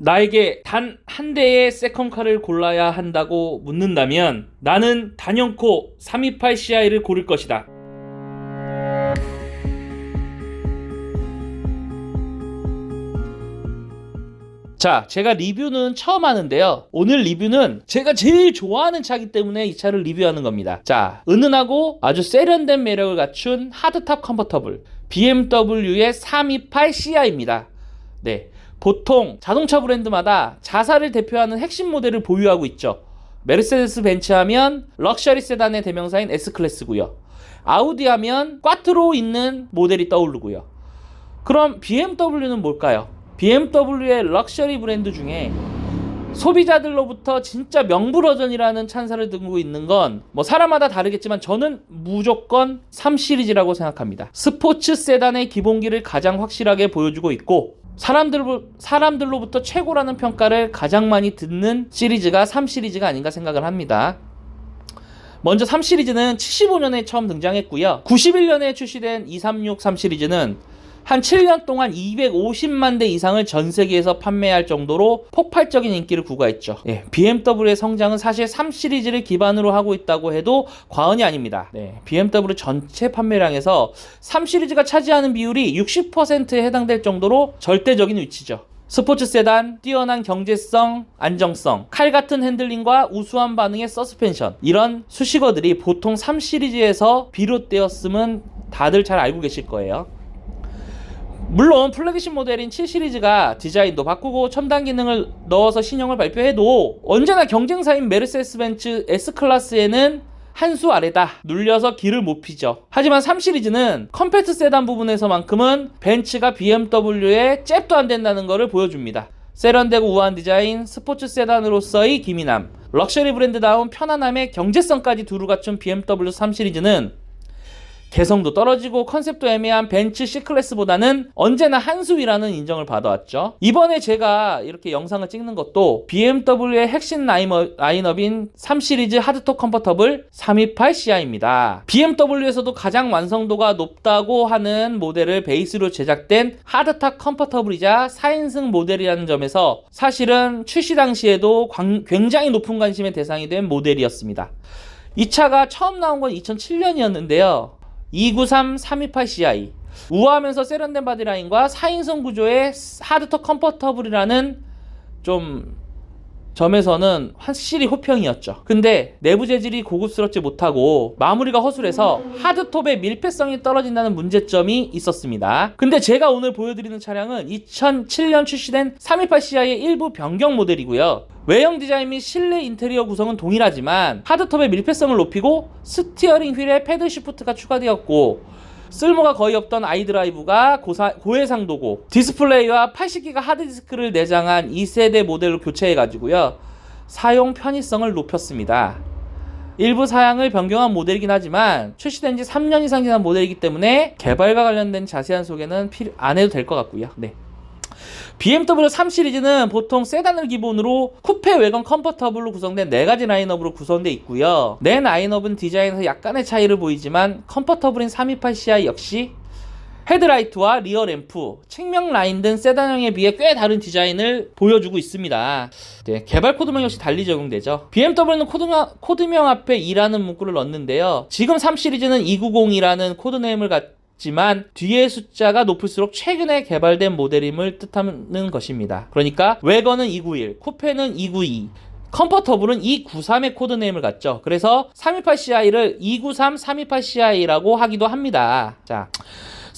나에게 단 한 대의 세컨카를 골라야 한다고 묻는다면 나는 단연코 328 CI를 고를 것이다. 자, 제가 리뷰는 처음 하는데요. 오늘 리뷰는 제가 제일 좋아하는 차기 때문에 이 차를 리뷰하는 겁니다. 자, 은은하고 아주 세련된 매력을 갖춘 하드탑 컨버터블 BMW의 328 CI입니다. 네. 보통 자동차 브랜드마다 자사를 대표하는 핵심 모델을 보유하고 있죠. 메르세데스 벤츠 하면 럭셔리 세단의 대명사인 S클래스고요. 아우디 하면 꽈트로 있는 모델이 떠오르고요. 그럼 BMW는 뭘까요? BMW의 럭셔리 브랜드 중에 소비자들로부터 진짜 명불허전이라는 찬사를 듣고 있는 건 뭐 사람마다 다르겠지만 저는 무조건 3 시리즈라고 생각합니다. 스포츠 세단의 기본기를 가장 확실하게 보여주고 있고 사람들, 사람들로부터 최고라는 평가를 가장 많이 듣는 시리즈가 3 시리즈가 아닌가 생각을 합니다. 먼저 3 시리즈는 75년에 처음 등장했고요. 91년에 출시된 236 3 시리즈는 한 7년 동안 250만 대 이상을 전 세계에서 판매할 정도로 폭발적인 인기를 구가했죠. 예, BMW의 성장은 사실 3 시리즈를 기반으로 하고 있다고 해도 과언이 아닙니다. 네, BMW 전체 판매량에서 3 시리즈가 차지하는 비율이 60%에 해당될 정도로 절대적인 위치죠. 스포츠 세단, 뛰어난 경제성, 안정성, 칼 같은 핸들링과 우수한 반응의 서스펜션 이런 수식어들이 보통 3 시리즈에서 비롯되었음은 다들 잘 알고 계실 거예요. 물론 플래그십 모델인 7 시리즈가 디자인도 바꾸고 첨단 기능을 넣어서 신형을 발표해도 언제나 경쟁사인 메르세스 벤츠 S 클래스에는 한 수 아래다 눌려서 길을 못 피죠. 하지만 3 시리즈는 컴팩트 세단 부분에서만큼은 벤츠가 BMW에 잽도 안 된다는 것을 보여줍니다. 세련되고 우아한 디자인, 스포츠 세단으로서의 기민함, 럭셔리 브랜드다운 편안함의 경제성까지 두루 갖춘 BMW 3 시리즈는 개성도 떨어지고 컨셉도 애매한 벤츠 C클래스보다는 언제나 한 수위라는 인정을 받아왔죠. 이번에 제가 이렇게 영상을 찍는 것도 BMW의 핵심 라인업 인 3 시리즈 하드톱 컴포터블 328CI입니다. BMW에서도 가장 완성도가 높다고 하는 모델을 베이스로 제작된 하드탑 컴포터블이자 4인승 모델이라는 점에서 사실은 출시 당시에도 굉장히 높은 관심의 대상이 된 모델이었습니다. 이 차가 처음 나온 건 2007년이었는데요. 293 328CI 우아하면서 세련된 바디라인과 4인승 구조의 하드터 컴포터블이라는 좀 점에서는 확실히 호평이었죠. 근데 내부 재질이 고급스럽지 못하고 마무리가 허술해서 하드톱의 밀폐성이 떨어진다는 문제점이 있었습니다. 근데 제가 오늘 보여드리는 차량은 2007년 출시된 328CI의 일부 변경 모델이고요. 외형 디자인 및 실내 인테리어 구성은 동일하지만 하드톱의 밀폐성을 높이고 스티어링 휠에 패드 시프트가 추가되었고 쓸모가 거의 없던 아이드라이브가 고사, 고해상도고 디스플레이와 80기가 하드디스크를 내장한 2세대 모델로 교체해가지고요. 사용 편의성을 높였습니다. 일부 사양을 변경한 모델이긴 하지만 출시된 지 3년 이상 지난 모델이기 때문에 개발과 관련된 자세한 소개는 필요, 안 해도 될 것 같고요. 네. BMW 3 시리즈는 보통 세단을 기본으로 쿠페 외관 컴포터블로 구성된 4가지 라인업으로 구성되어 있고요. 내 라인업은 디자인에서 약간의 차이를 보이지만 컴포터블인 328CI 역시 헤드라이트와 리어 램프, 측면 라인 등 세단형에 비해 꽤 다른 디자인을 보여주고 있습니다. 네, 개발 코드명 역시 달리 적용되죠. BMW는 코드명, 코드명 앞에 2라는 문구를 넣는데요. 지금 3 시리즈는 290이라는 코드네임을 갖 지만 뒤의 숫자가 높을수록 최근에 개발된 모델임을 뜻하는 것입니다. 그러니까 웨건은 291, 쿠페는 292, 컴포터블은 293의 코드네임을 갖죠. 그래서 328CI를 293 328CI라고 하기도 합니다. 자.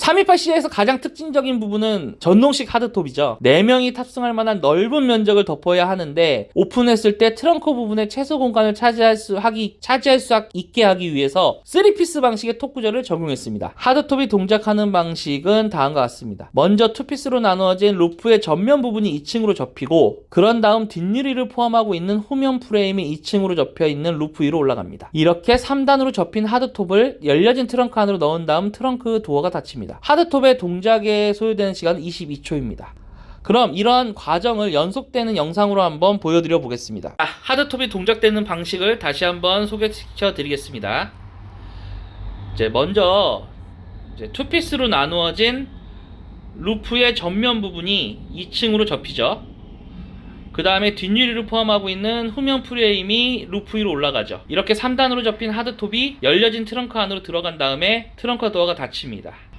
328C에서 가장 특징적인 부분은 전동식 하드톱이죠. 4명이 탑승할 만한 넓은 면적을 덮어야 하는데 오픈했을 때 트렁크 부분에 최소 공간을 차지할 수 하기 차지할 수 있게 하기 위해서 3피스 방식의 톱 구조를 적용했습니다. 하드톱이 동작하는 방식은 다음과 같습니다. 먼저 2피스로 나누어진 루프의 전면 부분이 2층으로 접히고 그런 다음 뒷유리를 포함하고 있는 후면 프레임이 2층으로 접혀 있는 루프 위로 올라갑니다. 이렇게 3단으로 접힌 하드톱을 열려진 트렁크 안으로 넣은 다음 트렁크 도어가 닫힙니다. 있습니다. 하드톱의 동작에 소요되는 시간은 22초입니다. 그럼 이러한 과정을 연속되는 영상으로 한번 보여드려 보겠습니다. 아, 하드톱이 동작되는 방식을 다시 한번 소개시켜 드리겠습니다. 이제 먼저 이제 투피스로 나누어진 루프의 전면 부분이 2층으로 접히죠. 그 다음에 뒷유리를 포함하고 있는 후면 프레임이 루프 위로 올라가죠. 이렇게 3단으로 접힌 하드톱이 열려진 트렁크 안으로 들어간 다음에 트렁크 도어가 닫힙니다.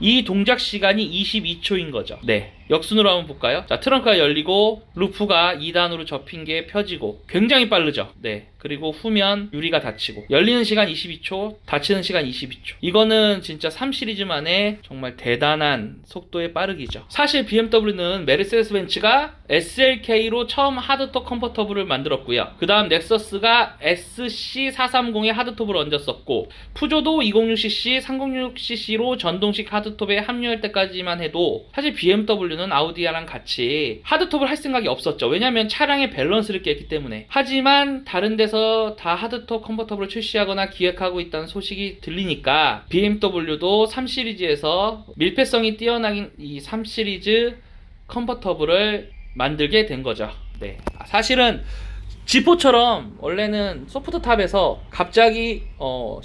이 동작 시간이 22초인 거죠. 네. 역순으로 한번 볼까요? 자, 트렁크가 열리고 루프가 2단으로 접힌 게 펴지고 굉장히 빠르죠. 네. 그리고 후면 유리가 닫히고 열리는 시간 22초, 닫히는 시간 22초. 이거는 진짜 3 시리즈만의 정말 대단한 속도의 빠르기죠. 사실 BMW는 메르세데스 벤츠가 SLK로 처음 하드톱 컴포터블을 만들었고요. 그 다음 넥서스가 SC430에 하드톱을 얹었었고 푸조도 206cc, 306cc로 전동식 하드톱에 합류할 때까지만 해도 사실 BMW 는 아우디아랑 같이 하드톱을 할 생각이 없었죠. 왜냐하면 차량의 밸런스를 깼기 때문에. 하지만 다른 데서 다 하드톱 컨버터블을 출시하거나 기획하고 있다는 소식이 들리니까 BMW도 3 시리즈에서 밀폐성이 뛰어난 이 3 시리즈 컨버터블을 만들게 된 거죠. 네. 사실은 지포처럼 원래는 소프트탑에서 갑자기 어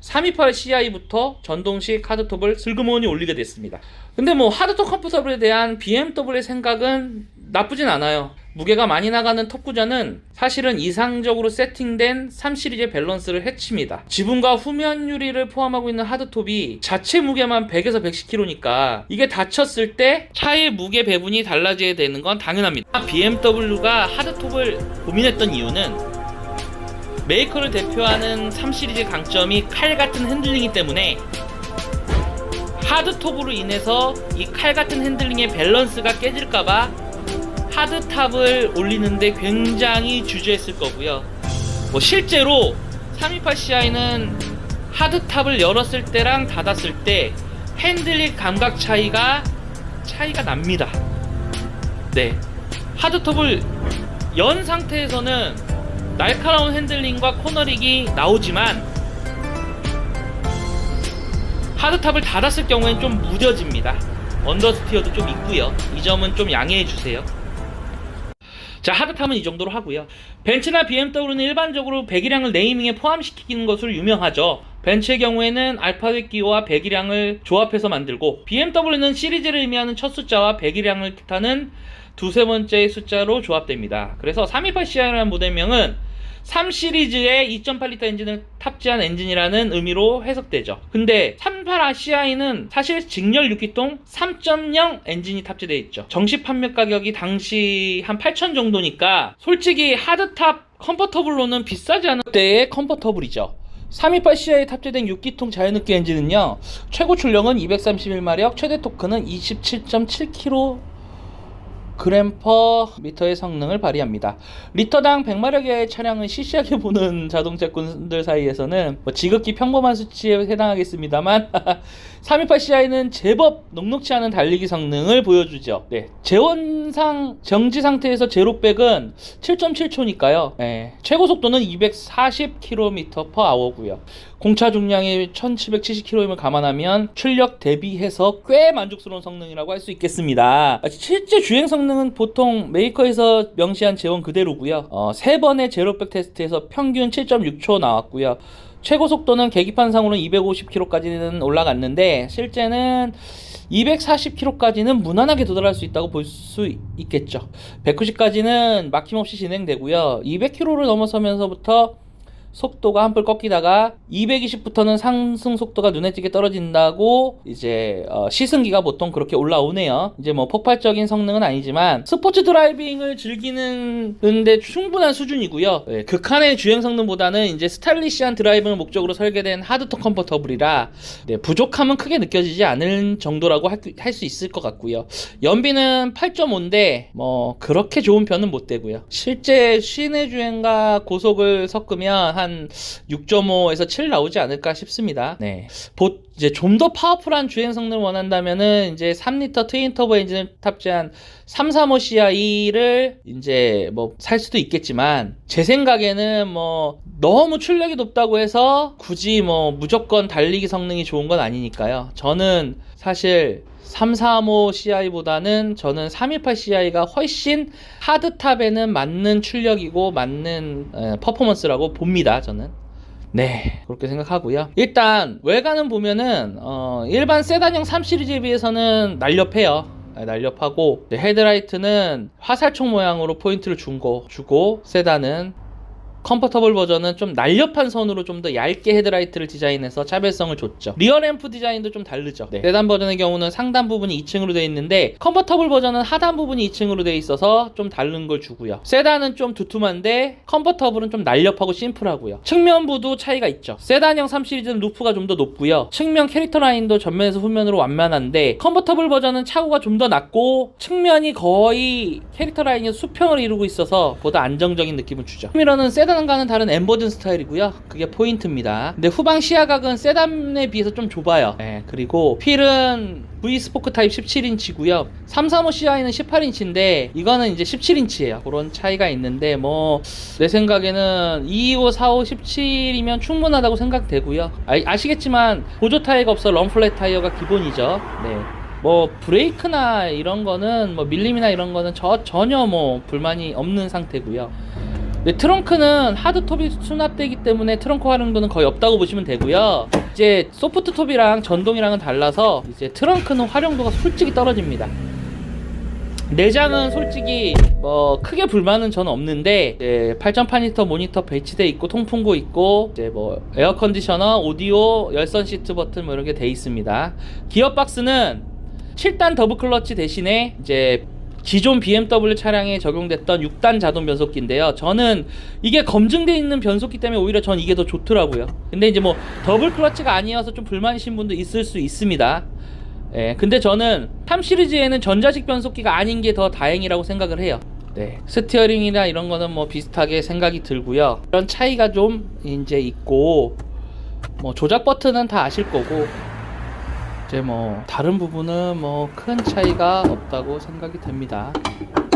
328 CI부터 전동식 하드톱을 슬그머니 올리게 됐습니다. 근데 뭐 하드톱 컴포터블에 대한 BMW의 생각은 나쁘진 않아요. 무게가 많이 나가는 톱구자는 사실은 이상적으로 세팅된 3시리즈의 밸런스를 해칩니다. 지붕과 후면 유리를 포함하고 있는 하드톱이 자체 무게만 100에서 110kg니까 이게 닫혔을 때 차의 무게 배분이 달라져야 되는 건 당연합니다. BMW가 하드톱을 고민했던 이유는 메이커를 대표하는 3시리즈 강점이 칼 같은 핸들링이기 때문에 하드톱으로 인해서 이 칼 같은 핸들링의 밸런스가 깨질까봐 하드탑을 올리는데 굉장히 주저했을 거고요. 뭐 실제로 328CI는 하드탑을 열었을 때랑 닫았을 때 핸들링 감각 차이가 차이가 납니다. 네. 하드톱을 연 상태에서는 날카로운 핸들링과 코너링이 나오지만 하드탑을 닫았을 경우엔 좀 무뎌집니다. 언더스티어도 좀 있고요. 이 점은 좀 양해해 주세요. 자, 하드탑은 이 정도로 하고요. 벤츠나 BMW는 일반적으로 배기량을 네이밍에 포함시키는 것으로 유명하죠. 벤츠의 경우에는 알파벳 기호와 배기량을 조합해서 만들고 BMW는 시리즈를 의미하는 첫 숫자와 배기량을 뜻하는 두세 번째의 숫자로 조합됩니다. 그래서 328CI라는 모델명은 3 시리즈의 2.8리터 엔진을 탑재한 엔진이라는 의미로 해석되죠. 근데 38CI는 사실 직렬 6기통 3.0 엔진이 탑재되어 있죠. 정식 판매 가격이 당시 한 8천 정도니까 솔직히 하드탑 컴포터블로는 비싸지 않은 때의 컴포터블이죠. 328CI에 탑재된 6기통 자연흡기 엔진은요 최고 출력은 231마력 최대 토크는 27.7kg 그램 퍼 미터의 성능을 발휘합니다. 리터당 100마력의 차량은 시시하게 보는 자동차꾼들 사이에서는 뭐 지극히 평범한 수치에 해당하겠습니다만 328CI는 제법 녹록치 않은 달리기 성능을 보여주죠. 네, 재원상 정지 상태에서 제로백은 7.7초니까요. 네, 최고 속도는 240km/h고요. 공차 중량이 1770kg임을 감안하면 출력 대비해서 꽤 만족스러운 성능이라고 할 수 있겠습니다. 실제 주행 성능은 보통 메이커에서 명시한 재원 그대로고요. 어, 세 번의 제로백 테스트에서 평균 7.6초 나왔고요. 최고 속도는 계기판상으로는 250km까지는 올라갔는데 실제는 240km까지는 무난하게 도달할 수 있다고 볼 수 있겠죠. 190까지는 막힘없이 진행되고요. 200km를 넘어서면서부터 속도가 한풀 꺾이다가 220부터는 상승 속도가 눈에 띄게 떨어진다고 이제 어, 시승기가 보통 그렇게 올라오네요. 이제 뭐 폭발적인 성능은 아니지만 스포츠 드라이빙을 즐기는 데 충분한 수준이고요. 예, 극한의 주행 성능보다는 이제 스타일리시한 드라이빙을 목적으로 설계된 하드톱 컴포터블이라 네, 부족함은 크게 느껴지지 않을 정도라고 할 수 있을 것 같고요. 연비는 8.5인데 뭐 그렇게 좋은 편은 못 되고요. 실제 시내 주행과 고속을 섞으면 한 6.5에서 7 나오지 않을까 싶습니다. 네. 보, 이제 좀 더 파워풀한 주행 성능을 원한다면은 이제 3리터 트윈 터보 엔진을 탑재한 335CI를 이제 뭐 살 수도 있겠지만 제 생각에는 뭐 너무 출력이 높다고 해서 굳이 뭐 무조건 달리기 성능이 좋은 건 아니니까요. 저는 사실 335CI보다는 저는 318CI가 훨씬 하드탑에는 맞는 출력이고 맞는 에, 퍼포먼스라고 봅니다. 저는. 네, 그렇게 생각하고요. 일단 외관은 보면은 어, 일반 세단형 3 시리즈에 비해서는 날렵해요. 날렵하고 이제 헤드라이트는 화살촉 모양으로 포인트를 준 거 주고 세단은 컴포터블 버전은 좀 날렵한 선으로 좀 더 얇게 헤드라이트를 디자인해서 차별성을 줬죠. 리어 램프 디자인도 좀 다르죠. 네. 세단 버전의 경우는 상단 부분이 2층으로 되어 있는데 컴포터블 버전은 하단 부분이 2층으로 되어 있어서 좀 다른 걸 주고요. 세단은 좀 두툼한데 컴포터블은 좀 날렵하고 심플하고요. 측면부도 차이가 있죠. 세단형 3 시리즈는 루프가 좀 더 높고요. 측면 캐릭터 라인도 전면에서 후면으로 완만한데 컴포터블 버전은 차고가 좀 더 낮고 측면이 거의 캐릭터 라인이 수평을 이루고 있어서 보다 안정적인 느낌을 주죠. 미러는 세단 과는 다른 엠버든 스타일이고요. 그게 포인트입니다. 근데 후방 시야각은 세단에 비해서 좀 좁아요. 네, 그리고 휠은 V 스포크 타입 17인치고요. 335 CI는 18인치인데 이거는 이제 17인치예요. 그런 차이가 있는데 뭐 내 생각에는 225, 45, 17이면 충분하다고 생각되고요. 아, 시겠지만 보조 타이어가 없어 런플랫 타이어가 기본이죠. 네. 뭐 브레이크나 이런 거는 뭐 밀림이나 이런 거는 저, 전혀 뭐 불만이 없는 상태고요. 네, 트렁크는 하드톱이 수납되기 때문에 트렁크 활용도는 거의 없다고 보시면 되고요. 이제 소프트톱이랑 전동이랑은 달라서 이제 트렁크는 활용도가 솔직히 떨어집니다. 내장은 솔직히 뭐 크게 불만은 저는 없는데 이제 8.8리터 모니터 배치돼 있고 통풍구 있고 이제 뭐 에어 컨디셔너, 오디오, 열선 시트 버튼 뭐 이런 게 돼 있습니다. 기어 박스는 7단 더블 클러치 대신에 이제 기존 BMW 차량에 적용됐던 6단 자동 변속기인데요. 저는 이게 검증돼 있는 변속기 때문에 오히려 전 이게 더 좋더라고요. 근데 이제 뭐 더블 클러치가 아니어서 좀 불만이신 분도 있을 수 있습니다. 예, 근데 저는 3 시리즈에는 전자식 변속기가 아닌 게 더 다행이라고 생각을 해요. 네, 스티어링이나 이런 거는 뭐 비슷하게 생각이 들고요. 이런 차이가 좀 이제 있고 뭐 조작 버튼은 다 아실 거고 이제 뭐 다른 부분은 뭐 큰 차이가 없다고 생각이 됩니다.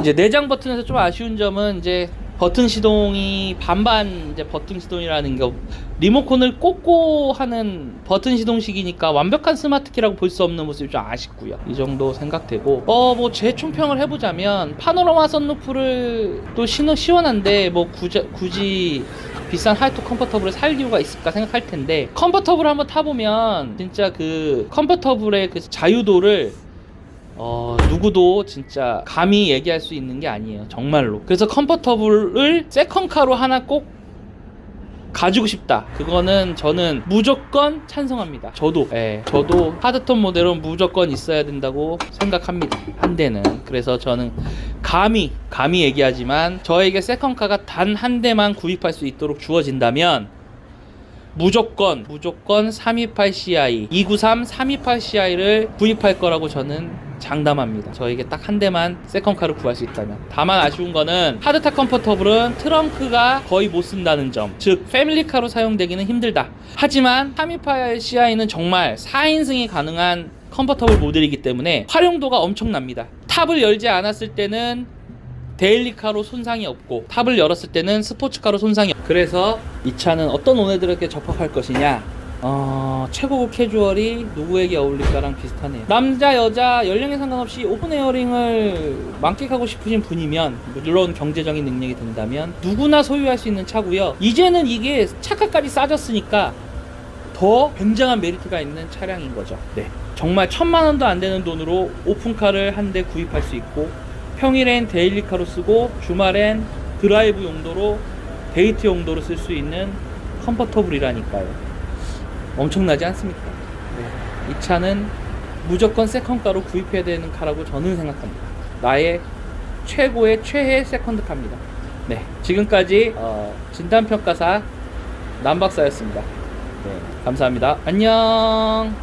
이제 내장 버튼에서 좀 아쉬운 점은 이제 버튼 시동이 반반 이제 버튼 시동이라는 거 리모컨을 꽂고 하는 버튼 시동식이니까 완벽한 스마트키라고 볼 수 없는 모습이 좀 아쉽고요. 이 정도 생각되고 어 뭐 제 총평을 해보자면 파노라마 선루프를 또 시원한데 뭐 굳이, 굳이 비싼 하이토 컴포터블을 살 이유가 있을까 생각할 텐데 컴포터블 한번 타보면 진짜 그 컴포터블의 그 자유도를 어, 누구도 진짜 감히 얘기할 수 있는 게 아니에요. 정말로. 그래서 컴포터블을 세컨카로 하나 꼭 가지고 싶다. 그거는 저는 무조건 찬성합니다. 저도. 예. 저도 하드톱 모델은 무조건 있어야 된다고 생각합니다. 한 대는. 그래서 저는 감히 감히 얘기하지만 저에게 세컨카가 단 한 대만 구입할 수 있도록 주어진다면 무조건 무조건 328CI 293 328CI를 구입할 거라고 저는 장담합니다. 저에게 딱 한 대만 세컨카를 구할 수 있다면. 다만 아쉬운 거는 하드탑 컴포터블은 트렁크가 거의 못 쓴다는 점. 즉 패밀리카로 사용되기는 힘들다. 하지만 328CI는 정말 4인승이 가능한 컴포터블 모델이기 때문에 활용도가 엄청납니다. 탑을 열지 않았을 때는 데일리카로 손상이 없고 탑을 열었을 때는 스포츠카로 손상이 없고 그래서 이 차는 어떤 오너들에게 적합할 것이냐 어, 최고급 캐주얼이 누구에게 어울릴까랑 비슷하네요 남자 여자 연령에 상관없이 오픈 에어링을 만끽하고 싶으신 분이면 물론 경제적인 능력이 된다면 누구나 소유할 수 있는 차고요 이제는 이게 차가까지 싸졌으니까 더 굉장한 메리트가 있는 차량인 거죠. 네. 정말 천만 원도 안 되는 돈으로 오픈카를 한 대 구입할 수 있고 평일엔 데일리카로 쓰고 주말엔 드라이브 용도로 데이트 용도로 쓸 수 있는 컴포터블이라니까요. 엄청나지 않습니까? 네. 이 차는 무조건 세컨카로 구입해야 되는 카라고 저는 생각합니다. 나의 최고의 최애 세컨드 카입니다. 네. 지금까지 어, 진단평가사 남박사였습니다. 네, 감사합니다. 안녕.